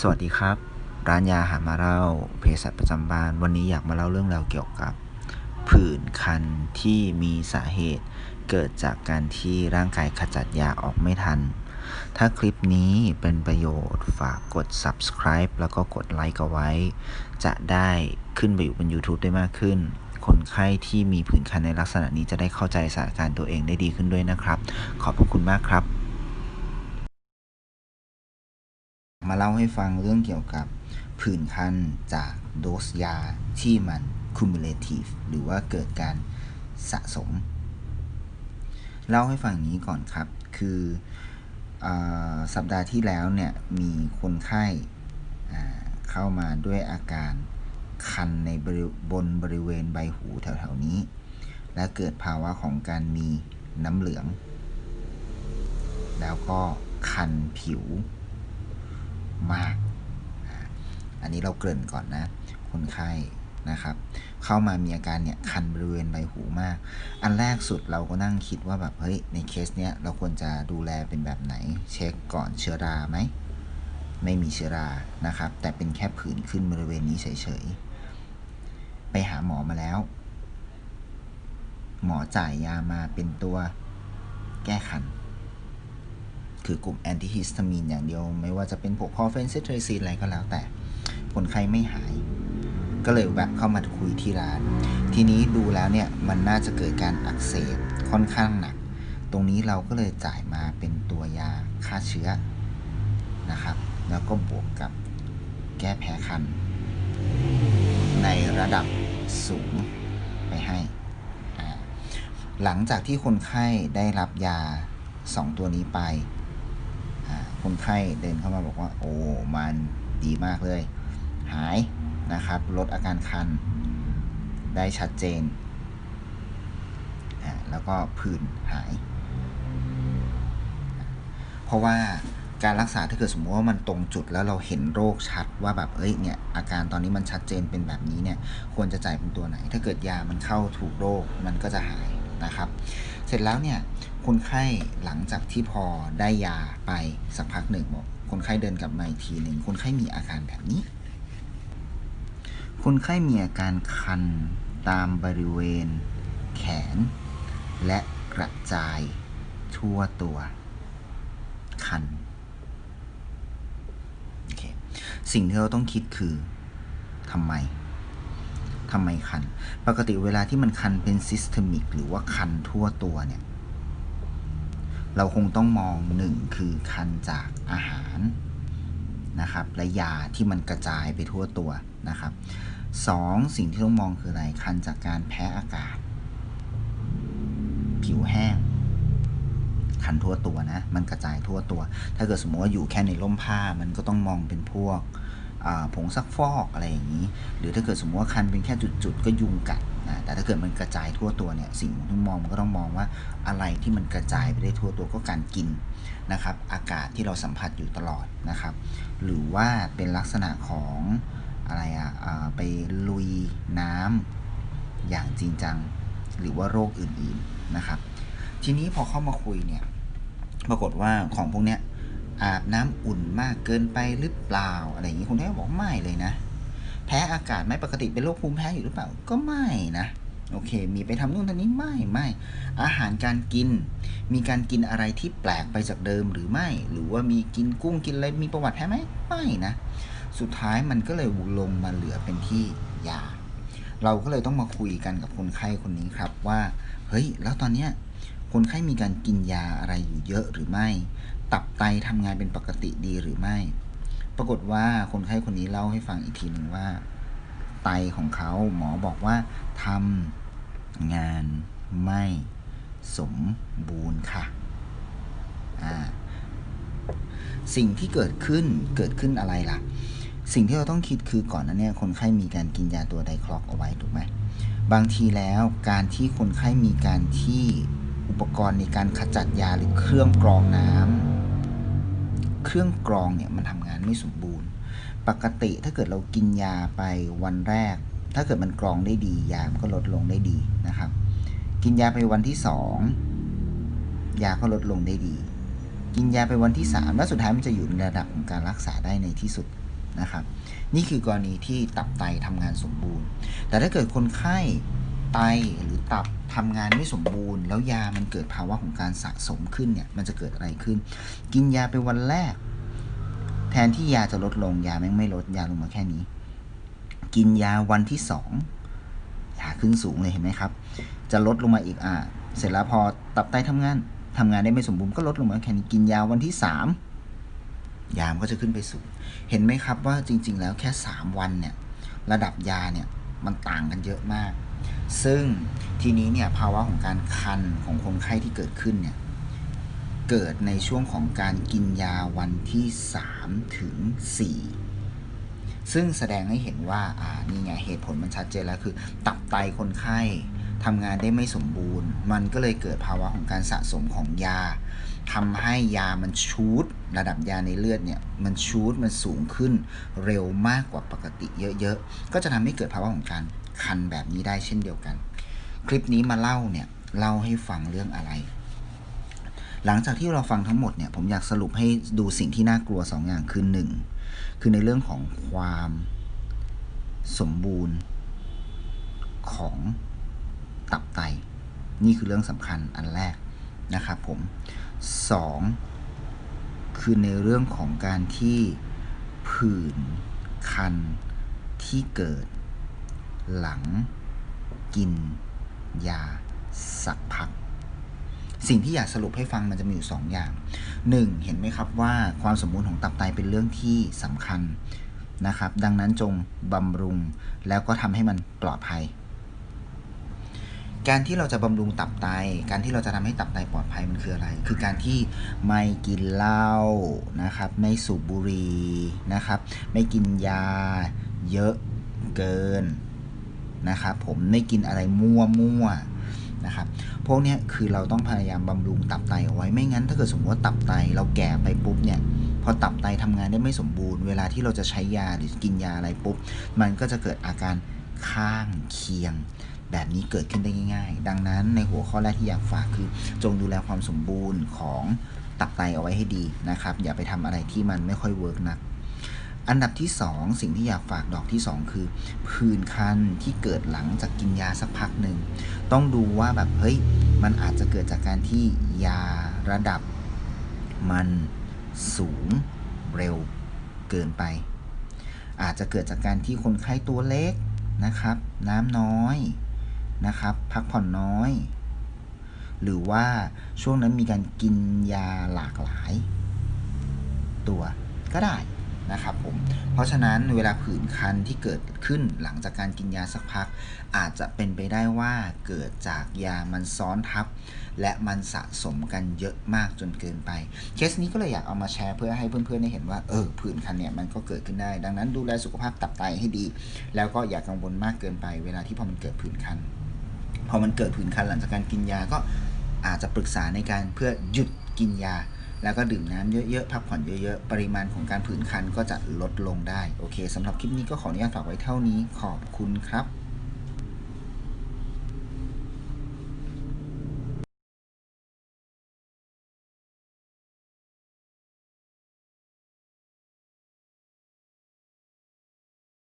สวัสดีครับ ร้านยาหามาเล่าเภสัชประจำบ้าน วันนี้อยากมาเล่าเรื่องราวเกี่ยวกับ ผื่นคันที่มีสาเหตุเกิดจากการที่ร่างกายขจัดยาออกไม่ทัน ถ้าคลิปนี้เป็นประโยชน์ฝากกด subscribe แล้วก็กดไลค์เอาไว้ จะได้ขึ้นไปอยู่บน YouTube ได้มากขึ้น คนไข้ที่มีผื่นคันในลักษณะนี้จะได้เข้าใจสถานการณ์ตัวเองได้ดีขึ้นด้วยนะครับ ขอบพระคุณมากครับ มาเล่าให้ฟังเรื่องเกี่ยวกับผื่นคันจากโดสยาที่มัน cumulative หรือว่าเกิดการสะสม เล่าให้ฟังนี้ก่อนครับ คืออสัปดาห์ที่แล้วเนี่ยมีคนไข้เข้ามาด้วยอาการคันในบบนบริเวณใบหูแถวๆนี้ และเกิดภาวะของการมีน้ำเหลือง แล้วก็คันผิว มาก อันนี้เราเกริ่นก่อนนะ คนไข้นะครับ เข้ามามีอาการเนี่ยคันบริเวณใบหูมาก อันแรกสุดเราก็นั่งคิดว่าแบบเฮ้ยในเคสเนี้ยเราควรจะดูแลเป็นแบบไหน เช็คก่อนเชื้อราไหมไม่มีเชื้อรานะครับ แต่เป็นแค่ผื่นขึ้นบริเวณนี้เฉยๆ ไปหาหมอมาแล้ว หมอจ่ายยามาเป็นตัวแก้คัน คือกลุ่มแอนติฮิสตามีนอย่างเดียว ไม่ว่าจะเป็นพวกคอเฟนซิเทรซีนอะไรก็แล้วแต่ คนไข้ไม่หาย ก็เลยแวะเข้ามาคุยที่ร้าน ทีนี้ดูแล้วเนี่ยมันน่าจะเกิดการอักเสบค่อนข้างหนัก ตรงนี้เราก็เลยจ่ายมาเป็นตัวยาฆ่าเชื้อนะครับ แล้วก็บวกกับแก้แพ้คัน ในระดับสูงไปให้ หลังจากที่คนไข้ได้รับยา 2 ตัวนี้ไป คนไข้เดินเข้ามาบอกว่า โอ้มันดีมากเลย หายนะครับ ลดอาการคัน ได้ชัดเจน แล้วก็ผื่นหาย เพราะว่าการรักษาถ้าเกิดสมมติว่ามันตรงจุดแล้วเราเห็นโรคชัดว่าแบบเอ้ยเนี่ยอาการตอนนี้มันชัดเจนเป็นแบบนี้เนี่ยควรจะจ่ายเป็นตัวไหน ถ้าเกิดยามันเข้าถูกโรคมันก็จะหาย นะครับ เสร็จแล้วเนี่ยคนไข้หลังจากที่พอได้ยาไปสักพักหนึ่งบอกคนไข้เดินกลับมาอีกทีหนึ่งคนไข้มีอาการแบบนี้ คนไข้มีอาการคันตามบริเวณ แขน และกระจายทั่วตัว คันสิ่งที่เราต้องคิดคือทำไม ทำไมคัน ปกติเวลาที่มันคันเป็นซิสเทมิกหรือว่าคันทั่วตัวเนี่ย เราคงต้องมองหนึ่งคือคันจากอาหารนะครับ และยาที่มันกระจายไปทั่วตัวนะครับสองสิ่งที่ต้องมองคืออะไร คันจากการแพ้อากาศ ผิวแห้ง คันทั่วตัวนะ มันกระจายทั่วตัว ถ้าเกิดสมมติว่าอยู่แค่ในร่มผ้ามันก็ต้องมองเป็นพวก ผงซักฟอกอะไรอย่างนี้ หรือถ้าเกิดสมมติว่าคันเป็นแค่จุดๆก็ยุงกัดนะแต่ถ้าเกิดมันกระจายทั่วตัวเนี่ยสิ่งที่มองมันก็ต้องมองว่าอะไรที่มันกระจายไปได้ทั่วตัวก็การกินนะครับ อากาศที่เราสัมผัสอยู่ตลอดนะครับ หรือว่าเป็นลักษณะของอะไรอะอ่าไปลุยน้ำอย่างจริงจัง หรือว่าโรคอื่นๆนะครับ ทีนี้พอเข้ามาคุยเนี่ยปรากฏว่าของพวกเนี้ย อาบน้ำอุ่นมากเกินไปหรือเปล่าอะไรอย่างนี้คนไข้ก็บอกไม่เลยนะ แพ้อากาศไหม่ปกติเป็นโรคภูมิแพ้อยู่หรือเปล่าก็ไม่นะโอเค มีไปทำนู่นทำนี้ไม่ไม่อาหารการกิน มีการกินอะไรที่แปลกไปจากเดิมหรือไม่ หรือว่ามีกินกุ้งกินอะไรมีประวัติแพ้ไหมไม่นะ สุดท้ายมันก็เลยลงมาเหลือเป็นที่ยา เราก็เลยต้องมาคุยกันกับคนไข้คนนี้ครับว่า เฮ้ย แล้วตอนเนี้ย คนไข้มีการกินยาอะไรอยู่เยอะหรือไม่ ตับไตทำงานเป็นปกติดีหรือไม่ ปรากฏว่าคนไข้คนนี้เล่าให้ฟังอีกทีหนึ่งว่า ไตของเขาหมอบอกว่าทำงานไม่สมบูรณ์ค่ะ สิ่งที่เกิดขึ้นเกิดขึ้นอะไรล่ะ สิ่งที่เราต้องคิดคือก่อนนั้นเนี่ยคนไข้มีการกินยาตัวไดคลอกเอาไว้ถูกไหม บางทีแล้วการที่คนไข้มีการที่ อุปกรณ์ในการขจัดยาหรือเครื่องกรองน้ำเครื่องกรองเนี่ยมันทำงานไม่สมบูรณ์ ปกติถ้าเกิดเรากินยาไปวันแรก ถ้าเกิดมันกรองได้ดี ยามันก็ลดลงได้ดีนะครับ กินยาไปวันที่สองยาก็ลดลงได้ดี กินยาไปวันที่ 3 แล้วสุดท้ายมันจะอยู่ในระดับของการรักษาได้ในที่สุดนะครับ นี่คือกรณีที่ตับไตทำงานสมบูรณ์ แต่ถ้าเกิดคนไข้ ไตหรือตับทำงานไม่สมบูรณ์ แล้วยามันเกิดภาวะของการสะสมขึ้นเนี่ยมันจะเกิดอะไรขึ้น กินยาไปวันแรก แทนที่ยาจะลดลงยาแม่งไม่ลดยาลงมาแค่นี้ กินยาวันที่สองยาขึ้นสูงเลยเห็นไหมครับ จะลดลงมาอีกอ่าเสร็จแล้วพอตับไตทำงานทำงานได้ไม่สมบูรณ์ก็ลดลงมาแค่นี้กินยาวันที่สามยามนก็จะขึ้นไปสูง เห็นไหมครับว่าจริง ๆ แล้วแค่สามวันเนี่ย ระดับยาเนี่ย มันต่างกันเยอะมาก ซึ่งทีนี้เนี่ยภาวะของการคันของคนไข้ที่เกิดขึ้นเนี่ยเกิดในช่วงของการกินยาวันที่ 3 ถึง 4 ซึ่งแสดงให้เห็นว่าอ่านี่ไงเหตุผลมันชัดเจนแล้วคือ ตับไตคนไข้ทำงานได้ไม่สมบูรณ์ มันก็เลยเกิดภาวะของการสะสมของยาทำให้ยามันชูดระดับยาในเลือดเนี่ยมันชูดมันสูงขึ้นเร็วมากกว่าปกติเยอะๆ ก็จะทำให้เกิดภาวะของการ คันแบบนี้ได้เช่นเดียวกัน คลิปนี้มาเล่าเนี่ยเล่าให้ฟังเรื่องอะไร หลังจากที่เราฟังทั้งหมดเนี่ยผมอยากสรุปให้ดูสิ่งที่น่ากลัวสองอย่างคือหนึ่งคือในเรื่องของความสมบูรณ์ของตับไต นี่คือเรื่องสำคัญอันแรกนะครับผมสองคือในเรื่องของการที่ผื่นคันที่เกิด หลังกินยาสักพัก สิ่งที่อยากสรุปให้ฟังมันจะมีอยู่ 2 อย่าง 1. เห็นไหมครับว่าความสมบูรณ์ของตับไตเป็นเรื่องที่สำคัญนะครับ ดังนั้นจงบำรุงแล้วก็ทำให้มันปลอดภัย การที่เราจะบำรุงตับไต การที่เราจะทำให้ตับไตปลอดภัยมันคืออะไร คือการที่ไม่กินเหล้านะครับ ไม่สูบบุหรี่นะครับ ไม่กินยาเยอะเกิน นะครับผมไม่กินอะไรมั่วมั่วนะครับพวกนี้คือเราต้องพยายามบำรุงตับไตเอาไว้ไม่งั้น ถ้าเกิดสมมติว่าตับไตเราแก่ไปปุ๊บเนี่ยพอตับไตทำงานได้ไม่สมบูรณ์ เวลาที่เราจะใช้ยาหรือกินยาอะไรปุ๊บ มันก็จะเกิดอาการข้างเคียง แบบนี้เกิดขึ้นได้ง่าย ๆ ดังนั้นในหัวข้อแรกที่อยากฝากคือ จงดูแลความสมบูรณ์ของตับไตเอาไว้ให้ดีนะครับ อย่าไปทำอะไรที่มันไม่ค่อยเวิร์กนัก อันดับที่ 2 สิ่งที่อยากฝากดอกที่ 2 คือผื่นคันที่เกิดหลังจากกินยาสักพักหนึ่ง ต้องดูว่าแบบเฮ้ยมันอาจจะเกิดจากการที่ยาระดับ มันสูงเร็วเกินไป อาจจะเกิดจากการที่คนไข้ตัวเล็กนะครับ น้ำน้อยนะครับ พักผ่อนน้อย หรือว่าช่วงนั้นมีการกินยาหลากหลาย ตัวก็ได้ นะครับผม เพราะฉะนั้นเวลาผื่นคันที่เกิดขึ้นหลังจากการกินยาสักพัก อาจจะเป็นไปได้ว่าเกิดจากยามันซ้อนทับ และมันสะสมกันเยอะมากจนเกินไป เคสนี้ก็เลยอยากเอามาแชร์เพื่อให้เพื่อนๆได้เห็นว่าเออผื่นคันเนี่ยมันก็เกิดขึ้นได้ ดังนั้นดูแลสุขภาพตับไตให้ดี แล้วก็อย่ากังวลมากเกินไป เวลาที่พอมันเกิดผื่นคัน พอมันเกิดผื่นคันหลังจากการกินยาก็อาจจะปรึกษาในการเพื่อหยุดกินยา แล้วก็ดื่มน้ำเยอะๆ พักผ่อนเยอะๆ ปริมาณของการผื่นคันก็จะลดลงได้ โอเคสำหรับคลิปนี้ก็ขออนุญาตฝากไว้เท่านี้ขอบคุณครับ